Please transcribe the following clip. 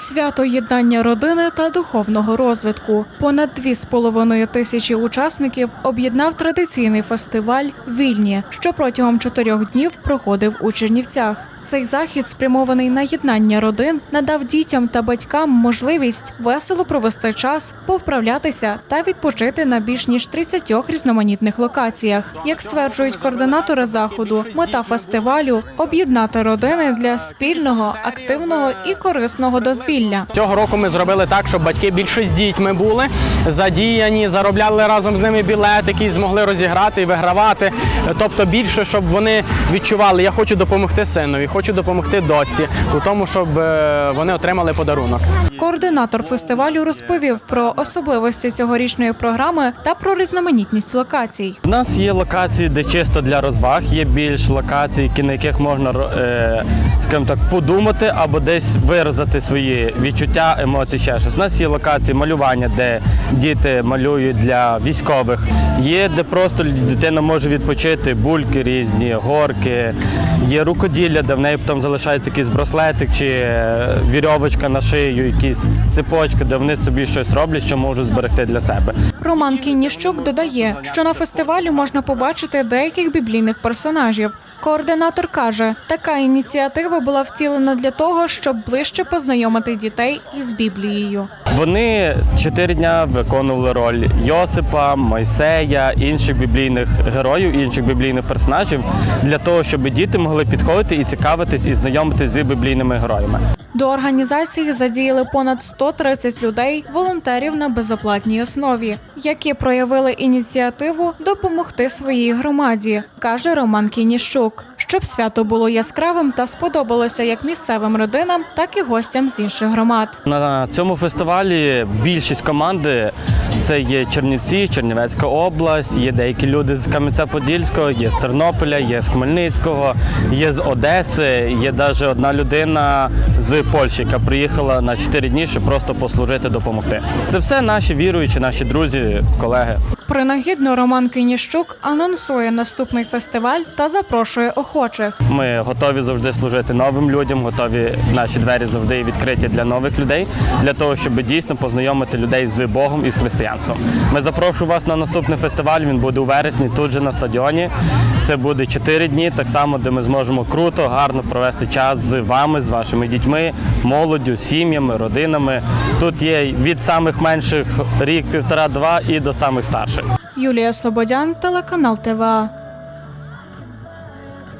Свято єднання родини та духовного розвитку. Понад дві з половиною тисячі учасників об'єднав традиційний фестиваль Вільні, що протягом чотирьох днів проходив у Чернівцях. Цей захід, спрямований на єднання родин, надав дітям та батькам можливість весело провести час, повправлятися та відпочити на більш ніж 30 різноманітних локаціях. Як стверджують координатори заходу, мета фестивалю об'єднати родини для спільного, активного і корисного дозвілля. Цього року ми зробили так, щоб батьки більше з дітьми були задіяні, заробляли разом з ними білетики, змогли розіграти і вигравати. Тобто більше, щоб вони відчували, я хочу допомогти синові, хочу допомогти доці, у тому, щоб е, вони отримали подарунок. Координатор фестивалю розповів про особливості цьогорічної програми та про різноманітність локацій. У нас є локації, де чисто для розваг, є більш локацій, на яких можна е, скажімо так, подумати або десь виразити свої відчуття, емоції, ще щось. У нас є локації малювання, де діти малюють для військових. Є де просто дитина може відпочити, бульки різні, горки. Є рукоділля, де в неї потім залишається якийсь браслетик чи е, вірьовочка на шию, якісь цепочки, де вони собі щось роблять, що можуть зберегти для себе. Роман Кінніщук додає, що на фестивалі можна побачити деяких біблійних персонажів. Координатор каже, така ініціатива була втілена для того, щоб ближче познайомити дітей із Біблією. Вони чотири дня виконували роль Йосипа, Мойсея, інших біблійних героїв, інших біблійних персонажів для того, щоб діти могли підходити і цікавитись і знайомитись з біблійними героями. До організації задіяли понад 130 людей, волонтерів на безоплатній основі, які проявили ініціативу допомогти своїй громаді, каже Роман Кініщук. Щоб свято було яскравим та сподобалося як місцевим родинам, так і гостям з інших громад. На цьому фестивалі більшість команди це є Чернівці, Чернівецька область, є деякі люди з Кам'янця-Подільського, є з Тернополя, є з Хмельницького, є з Одеси, є навіть одна людина з Польщі, яка приїхала на 4 дні, щоб просто послужити, допомогти. Це все наші віруючі, наші друзі, колеги. Принагідно Роман Кініщук анонсує наступний фестиваль та запрошує охочих. Ми готові завжди служити новим людям, готові наші двері завжди відкриті для нових людей, для того, щоб дійсно познайомити людей з Богом і з християнством. Ми запрошуємо вас на наступний фестиваль. Він буде у вересні, тут же на стадіоні. Це буде 4 дні, так само, де ми зможемо круто, гарно провести час з вами, з вашими дітьми, молоддю, сім'ями, родинами. Тут є від самих менших рік, півтора-два і до самих старших. Юлія Слободян, телеканал ТВА.